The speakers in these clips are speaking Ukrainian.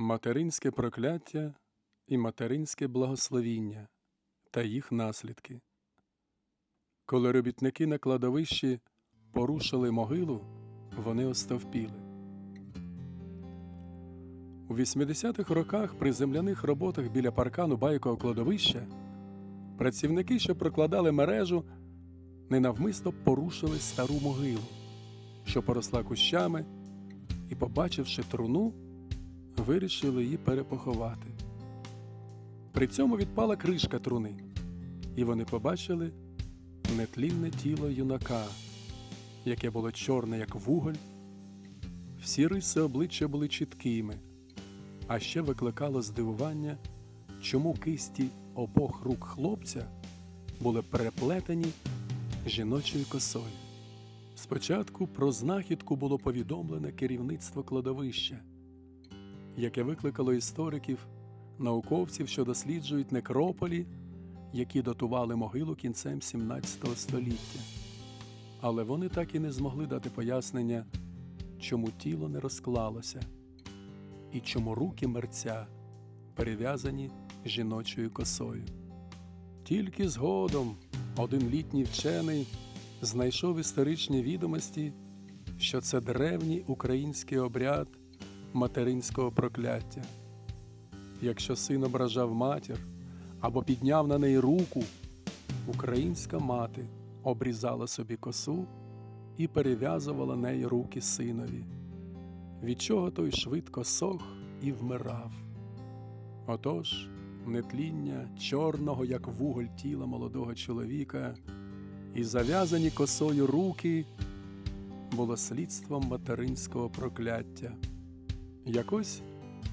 Материнське прокляття і материнське благословіння та їх наслідки. Коли робітники на кладовищі порушили могилу, вони остовпіли. У 80-х роках при земляних роботах біля паркану байкового кладовища працівники, що прокладали мережу, ненавмисно порушили стару могилу, що поросла кущами, і, побачивши труну, вирішили її перепоховати. При цьому відпала кришка труни, і вони побачили нетлінне тіло юнака, яке було чорне, як вуголь. Всі риси обличчя були чіткими, а ще викликало здивування, чому кисті обох рук хлопця були переплетені жіночою косою. Спочатку про знахідку було повідомлене керівництво кладовища, яке викликало істориків, науковців, що досліджують некрополі, які датували могилу кінцем 17 століття. Але вони так і не змогли дати пояснення, чому тіло не розклалося і чому руки мерця перев'язані жіночою косою. Тільки згодом один літній вчений знайшов історичні відомості, що це древній український обряд материнського прокляття. Якщо син ображав матір або підняв на неї руку, українська мати обрізала собі косу і перев'язувала неї руки синові, від чого той швидко сох і вмирав. Отож, нетління чорного, як вуголь тіла молодого чоловіка, і зав'язані косою руки було слідством материнського прокляття. Якось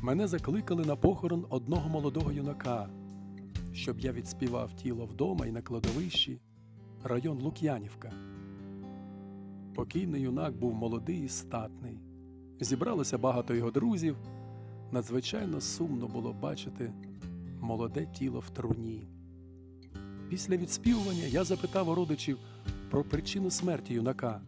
мене закликали на похорон одного молодого юнака, щоб я відспівав тіло вдома і на кладовищі, район Лук'янівка. Покійний юнак був молодий і статний. Зібралося багато його друзів. Надзвичайно сумно було бачити молоде тіло в труні. Після відспівування я запитав у родичів про причину смерті юнака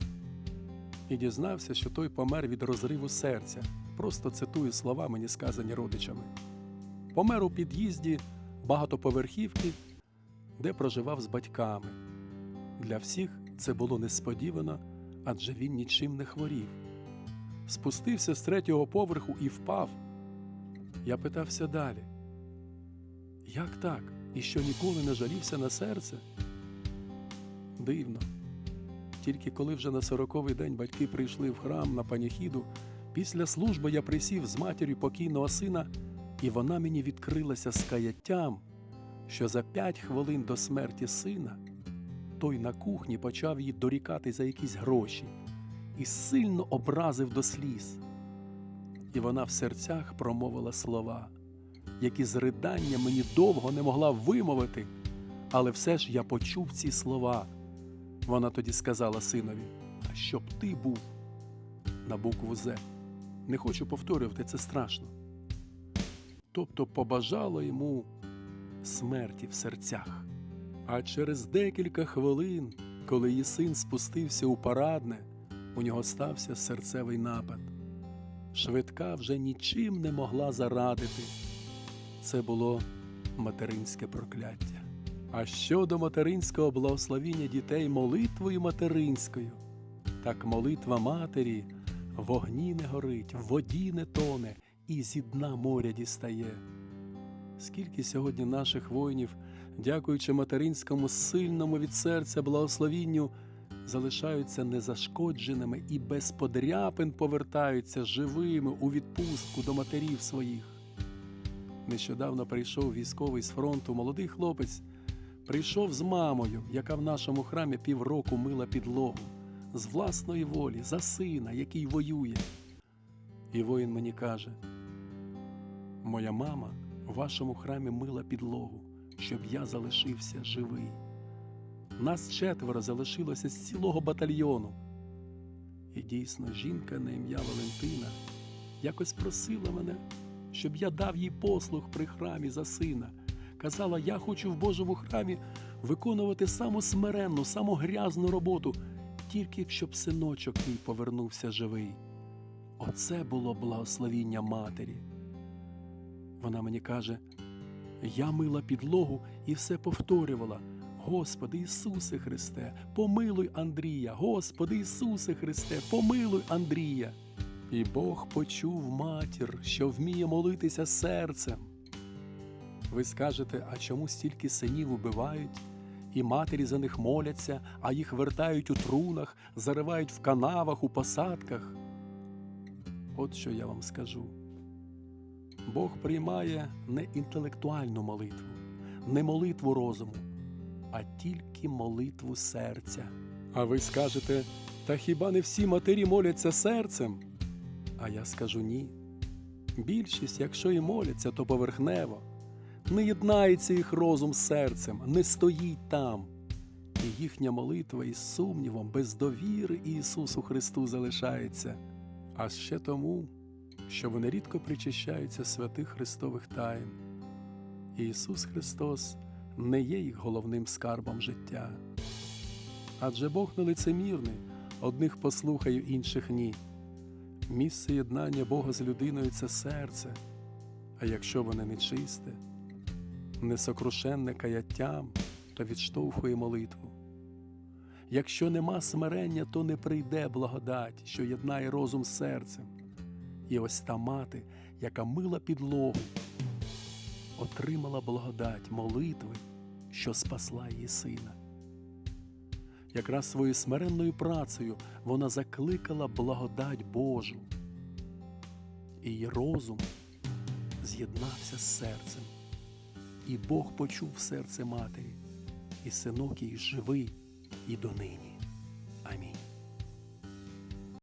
і дізнався, що той помер від розриву серця. Просто цитую слова, мені сказані родичами. Помер у під'їзді багатоповерхівки, де проживав з батьками. Для всіх це було несподівано, адже він нічим не хворів. Спустився з третього поверху і впав. Я питався далі. Як так? І що ніколи не жалівся на серце? Дивно. Тільки коли вже на сороковий день батьки прийшли в храм на паніхіду, після служби я присів з матір'ю покійного сина, і вона мені відкрилася з каяттям, що за п'ять хвилин до смерті сина той на кухні почав їй дорікати за якісь гроші і сильно образив до сліз. І вона в серцях промовила слова, які з ридання мені довго не могла вимовити, але все ж я почув ці слова. Вона тоді сказала синові: А щоб ти був на букву З. Не хочу повторювати, це страшно. Тобто побажала йому смерті в серцях. А через декілька хвилин, коли її син спустився у парадне, у нього стався серцевий напад. Швидка вже нічим не могла зарадити. Це було материнське прокляття. А щодо материнського благословіння дітей молитвою материнською, так молитва матері вогні не горить, в воді не тоне і зі дна моря дістає. Скільки сьогодні наших воїнів, дякуючи материнському сильному від серця благословінню, залишаються незашкодженими і без подряпин повертаються живими у відпустку до матерів своїх. Нещодавно прийшов військовий з фронту молодий хлопець, прийшов з мамою, яка в нашому храмі півроку мила підлогу, з власної волі, за сина, який воює. І воїн мені каже: Моя мама в вашому храмі мила підлогу, щоб я залишився живий. Нас четверо залишилося з цілого батальйону. І дійсно, жінка на ім'я Валентина якось просила мене, щоб я дав їй послуг при храмі за сина. Казала, я хочу в Божому храмі виконувати саму смиренну, саму грязну роботу, тільки б щоб синочок мій повернувся живий. Оце було благословіння матері. Вона мені каже: Я мила підлогу і все повторювала. Господи Ісусе Христе, помилуй Андрія, Господи Ісусе Христе, помилуй Андрія. І Бог почув матір, що вміє молитися серцем. Ви скажете, а чому стільки синів убивають, і матері за них моляться, а їх вертають у трунах, заривають в канавах, у посадках? От що я вам скажу. Бог приймає не інтелектуальну молитву, не молитву розуму, а тільки молитву серця. А ви скажете, та хіба не всі матері моляться серцем? А я скажу ні. Більшість, якщо і моляться, то поверхнево. Не єднається їх розум з серцем, не стоїть там. І їхня молитва із сумнівом, без довіри Ісусу Христу залишається. А ще тому, що вони рідко причащаються святих Христових тайн. Ісус Христос не є їх головним скарбом життя. Адже Бог не лицемірний, одних послухаю, інших ні. Місце єднання Бога з людиною це серце, а якщо воно нечисте, несокрушенне каяттям, то відштовхує молитву. Якщо нема смирення, то не прийде благодать, що єднає розум з серцем. І ось та мати, яка мила підлогу, отримала благодать молитви, що спасла її сина. Якраз своєю смиренною працею вона закликала благодать Божу. І її розум з'єднався з серцем, і Бог почув серце матері, і синок її живий і донині. Амінь.